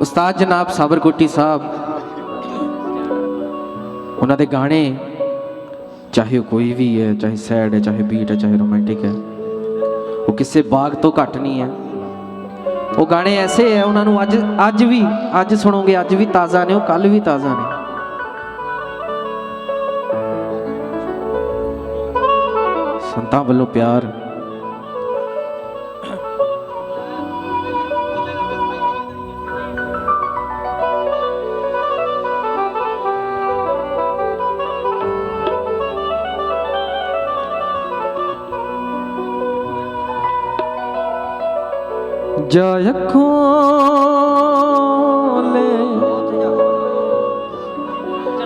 ਉਸਤਾਦ ਜਨਾਬ ਸਾਬਰਕੋਟੀ ਸਾਹਿਬ, ਉਹਨਾਂ ਦੇ ਗਾਣੇ, ਚਾਹੇ ਉਹ ਕੋਈ ਵੀ ਹੈ, ਚਾਹੇ ਸੈਡ ਹੈ, ਚਾਹੇ ਬੀਟ ਹੈ, ਚਾਹੇ ਰੋਮਾਂਟਿਕ ਹੈ, ਉਹ ਕਿਸੇ ਬਾਗ ਤੋਂ ਘੱਟ ਨਹੀਂ ਹੈ। ਉਹ ਗਾਣੇ ਐਸੇ ਹੈ, ਉਹਨਾਂ ਨੂੰ ਅੱਜ ਅੱਜ ਵੀ, ਅੱਜ ਸੁਣੋਗੇ, ਅੱਜ ਵੀ ਤਾਜ਼ਾ ਨੇ, ਉਹ ਕੱਲ ਵੀ ਤਾਜ਼ਾ ਨੇ। ਸੰਤਾਂ ਵੱਲੋਂ ਪਿਆਰ ਜਾ ਅੱਖੋਂ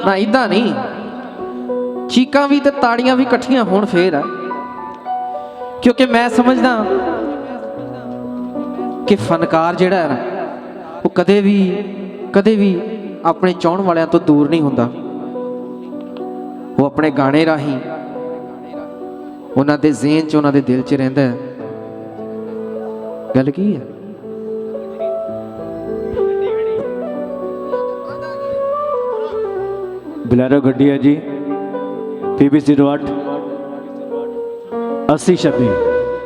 ਨਾ ਇਦਾਂ ਨਹੀਂ। ਚੀਕਾਂ ਵੀ ਤੇ ਤਾੜੀਆਂ ਵੀ ਇਕੱਠੀਆਂ ਹੋਣ ਫੇਰ ਆ। ਕਿਉਂਕਿ ਮੈਂ ਸਮਝਦਾ ਕਿ ਫਨਕਾਰ ਜਿਹੜਾ ਹੈ ਨਾ, ਉਹ ਕਦੇ ਵੀ ਕਦੇ ਵੀ ਆਪਣੇ ਚਾਹਣ ਵਾਲਿਆਂ ਤੋਂ ਦੂਰ ਨਹੀਂ ਹੁੰਦਾ। ਉਹ ਆਪਣੇ ਗਾਣੇ ਰਾਹੀਂ, ਉਹਨਾਂ ਦੇ ਜ਼ਿਹਨ 'ਚ, ਉਹਨਾਂ ਦੇ ਦਿਲ 'ਚ ਰਹਿੰਦਾ ਹੈ। ਗੱਲ ਕੀ ਹੈ ਬਲੈਰੋ ਗੱਡੀ ਹੈ ਜੀ। PBC road. 80 ਛੱਬੀ।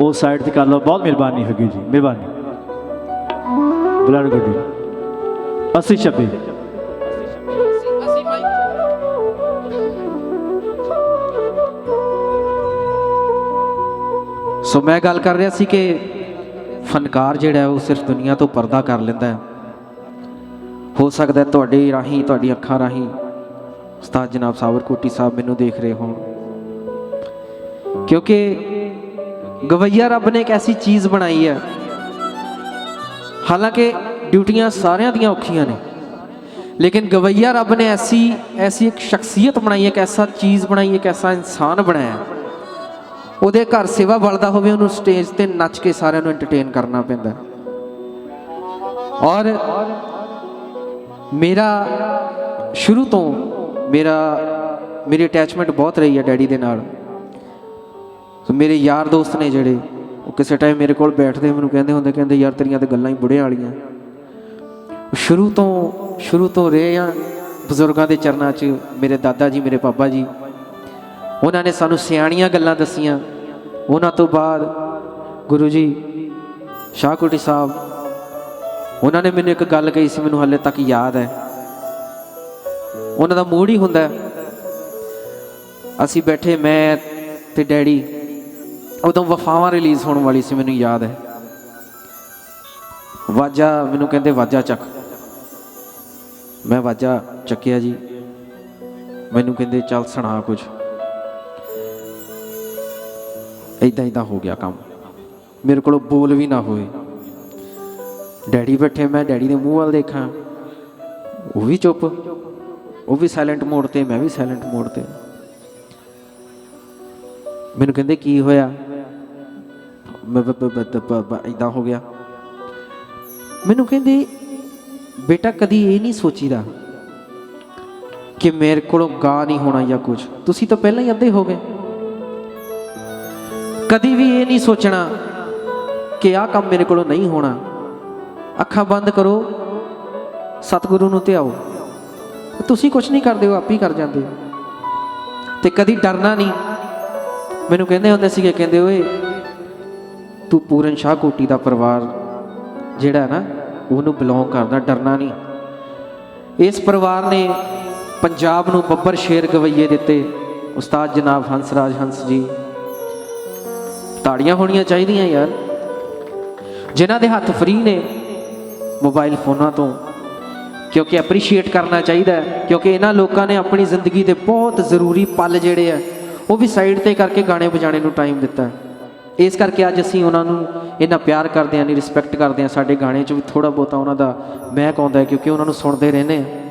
ਉਹ ਸਾਈਡ ਤੇ ਕਰ ਲਓ, ਬਹੁਤ ਮਿਹਰਬਾਨੀ ਹੋਗੀ ਜੀ, ਮਿਹਰਬਾਨੀ। ਬਲੈਰੋ ਗੱਡੀ। 80 ਛੱਬੀ। ਸੋ ਮੈਂ ਗੱਲ ਕਰ ਰਿਹਾ ਸੀ ਕਿ ਫਨਕਾਰ ਜਿਹੜਾ ਉਹ ਸਿਰਫ ਦੁਨੀਆ ਤੋਂ ਪਰਦਾ ਕਰ ਲੈਂਦਾ ਹੈ। ਹੋ ਸਕਦਾ ਤੁਹਾਡੇ ਰਾਹੀਂ, ਤੁਹਾਡੀ ਅੱਖਾਂ ਰਾਹੀਂ ਉਸਤਾਦ ਜਨਾਬ ਸਾਵਰਕੋਟੀ ਸਾਹਿਬ ਮੈਨੂੰ ਦੇਖ ਰਹੇ ਹੋਣ। ਕਿਉਂਕਿ ਗਵਈਆ ਰੱਬ ਨੇ ਇੱਕ ਐਸੀ ਚੀਜ਼ ਬਣਾਈ ਹੈ। ਹਾਲਾਂਕਿ ਡਿਊਟੀਆਂ ਸਾਰਿਆਂ ਦੀਆਂ ਔਖੀਆਂ ਨੇ, ਲੇਕਿਨ ਗਵਈਆ ਰੱਬ ਨੇ ਐਸੀ ਐਸੀ ਇੱਕ ਸ਼ਖਸੀਅਤ ਬਣਾਈ ਹੈ, ਇੱਕ ਐਸਾ ਚੀਜ਼ ਬਣਾਈ ਹੈ, ਇੱਕ ਐਸਾ ਇਨਸਾਨ ਬਣਾਇਆ ਉਹਦੇ ਘਰ ਸੇਵਾ ਬਲਦਾ ਹੋਵੇ, ਉਹਨੂੰ ਸਟੇਜ ਤੇ ਨੱਚ ਕੇ ਸਾਰਿਆਂ ਨੂੰ ਐਂਟਰਟੇਨ ਕਰਨਾ ਪੈਂਦਾ। ਔਰ ਮੇਰਾ ਸ਼ੁਰੂ ਤੋਂ ਮੇਰਾ, ਮੇਰੀ ਅਟੈਚਮੈਂਟ ਬਹੁਤ ਰਹੀ ਹੈ ਡੈਡੀ ਦੇ ਨਾਲ। ਸੋ ਮੇਰੇ ਯਾਰ ਦੋਸਤ ਨੇ ਜਿਹੜੇ, ਉਹ ਕਿਸੇ ਟਾਈਮ ਮੇਰੇ ਕੋਲ ਬੈਠਦੇ, ਮੈਨੂੰ ਕਹਿੰਦੇ ਹੁੰਦੇ, ਕਹਿੰਦੇ, ਯਾਰ, ਤੇਰੀਆਂ ਤੇ ਗੱਲਾਂ ਹੀ ਬੁੜੇ ਵਾਲੀਆਂ। ਸ਼ੁਰੂ ਤੋਂ ਸ਼ੁਰੂ ਤੋਂ ਰਹੇ ਆ ਬਜ਼ੁਰਗਾਂ ਦੇ ਚਰਨਾਂ 'ਚ, ਮੇਰੇ ਦਾਦਾ ਜੀ, ਮੇਰੇ ਪਾਪਾ ਜੀ। ਉਹਨਾਂ ਨੇ ਸਾਨੂੰ ਸਿਆਣੀਆਂ ਗੱਲਾਂ ਦਸੀਆਂ। ਉਹਨਾਂ ਤੋਂ ਬਾਅਦ ਗੁਰੂ ਜੀ ਸ਼ਾਹਕੋਟੀ ਸਾਹਿਬ, ਉਹਨਾਂ ਨੇ ਮੈਨੂੰ ਇੱਕ ਗੱਲ ਕਹੀ ਸੀ, ਮੈਨੂੰ ਹਾਲੇ ਤੱਕ ਯਾਦ ਹੈ। ਉਹਨਾਂ ਦਾ ਮੂਡ ਹੀ ਹੁੰਦਾ ਅਸੀਂ ਬੈਠੇ, ਮੈਂ ਤੇ ਡੈਡੀ, ਉਦੋਂ ਵਫਾਵਾਂ ਰਿਲੀਜ਼ ਹੋਣ ਵਾਲੀ ਸੀ, ਮੈਨੂੰ ਯਾਦ ਹੈ। ਵਾਜਾ, ਮੈਨੂੰ ਕਹਿੰਦੇ, ਵਾਜਾ ਚੱਕ। ਮੈਂ ਵਾਜਾ ਚੱਕਿਆ ਜੀ। ਮੈਨੂੰ ਕਹਿੰਦੇ, ਚੱਲ ਸੁਣਾ ਕੁਝ। ਇਦਾਂ ਇਦਾਂ ਹੋ ਗਿਆ ਕੰਮ। ਮੇਰੇ ਕੋਲੋਂ ਬੋਲ ਵੀ ਨਾ ਹੋਏ। ਡੈਡੀ ਬੈਠੇ, ਮੈਂ ਡੈਡੀ ਦੇ ਮੂੰਹ ਵੱਲ ਦੇਖਾਂ। ਉਹ ਵੀ ਚੁੱਪ। ਉਹ ਵੀ ਸਾਇਲੈਂਟ ਮੋਡ ਤੇ, ਮੈਂ ਵੀ ਸਾਇਲੈਂਟ ਮੋਡ ਤੇ। ਮੈਨੂੰ ਕਹਿੰਦੇ, ਕੀ ਹੋਇਆ? ਮੈਂ ਇਦਾਂ ਹੋ ਗਿਆ। ਮੈਨੂੰ ਕਹਿੰਦੇ, ਬੇਟਾ, ਕਦੀ ਇਹ ਨਹੀਂ ਸੋਚੀਦਾ ਕਿ ਮੇਰੇ ਕੋਲੋਂ ਗਾ ਨਹੀਂ ਹੋਣਾ ਜਾਂ ਕੁਝ ਤੁਸੀਂ ਤਾਂ ਪਹਿਲਾਂ ਹੀ ਅੱਧੇ ਹੋ ਗਏ। ਕਦੀ ਵੀ ਇਹ ਨਹੀਂ ਸੋਚਣਾ ਕਿ ਆਹ ਕੰਮ ਮੇਰੇ ਕੋਲੋਂ ਨਹੀਂ ਹੋਣਾ। ਅੱਖਾਂ ਬੰਦ ਕਰੋ, ਸਤਿਗੁਰੂ ਨੂੰ ਧਿਆਓ। ਤੁਸੀਂ ਕੁਝ ਨਹੀਂ ਕਰਦੇ ਹੋ ਆਪ ਹੀ ਕਰ ਜਾਂਦੇ। ਹੋ ਤੇ ਕਦੀ ਡਰਨਾ ਨਹੀਂ। ਮੈਨੂੰ ਕਹਿੰਦੇ ਹੁੰਦੇ ਸੀਗੇ, ਕਹਿੰਦੇ ਓਏ, ਤੂੰ ਪੂਰਨ ਸ਼ਾਹ ਕੋਟੀ ਦਾ ਪਰਿਵਾਰ ਜਿਹੜਾ ਨਾ, ਉਹਨੂੰ ਬਿਲੋਂਗ ਕਰਦਾ, ਡਰਨਾ ਨਹੀਂ। ਇਸ ਪਰਿਵਾਰ ਨੇ ਪੰਜਾਬ ਨੂੰ ਬੱਬਰ ਸ਼ੇਰ ਗਵਈਏ ਦਿੱਤੇ। ਉਸਤਾਦ ਜਨਾਬ ਹੰਸਰਾਜ ਹੰਸ ਜੀ ਤਾੜੀਆਂ ਹੋਣੀਆਂ ਚਾਹੀਦੀਆਂ ਯਾਰ। ਜਿਨ੍ਹਾਂ ਦੇ ਹੱਥ ਫ੍ਰੀ ਨੇ ਮੋਬਾਈਲ ਫੋਨਾਂ ਤੋਂ। ਕਿਉਂਕਿ ਐਪਰੀਸ਼ੀਏਟ ਕਰਨਾ ਚਾਹੀਦਾ ਕਿਉਂਕਿ ਇਹਨਾਂ ਲੋਕਾਂ ਨੇ ਆਪਣੀ ਜ਼ਿੰਦਗੀ ਦੇ ਬਹੁਤ ਜ਼ਰੂਰੀ ਪਲ ਜਿਹੜੇ ਆ, ਉਹ ਵੀ ਸਾਈਡ ਤੇ ਕਰਕੇ ਗਾਣੇ ਵਜਾਣੇ ਨੂੰ ਟਾਈਮ ਦਿੱਤਾ ਇਸ ਕਰਕੇ ਅੱਜ ਅਸੀਂ ਉਹਨਾਂ ਨੂੰ ਇੰਨਾ ਪਿਆਰ ਕਰਦੇ ਹਾਂ ਨਹੀਂ ਰਿਸਪੈਕਟ ਕਰਦੇ ਹਾਂ ਸਾਡੇ ਗਾਣੇ 'ਚ ਵੀ ਥੋੜਾ ਬਹੁਤਾ ਉਹਨਾਂ ਦਾ ਮਹਿਕ ਆਉਂਦਾ ਕਿਉਂਕਿ ਉਹਨਾਂ ਨੂੰ ਸੁਣਦੇ ਰਹਿੰਦੇ ਹਾਂ।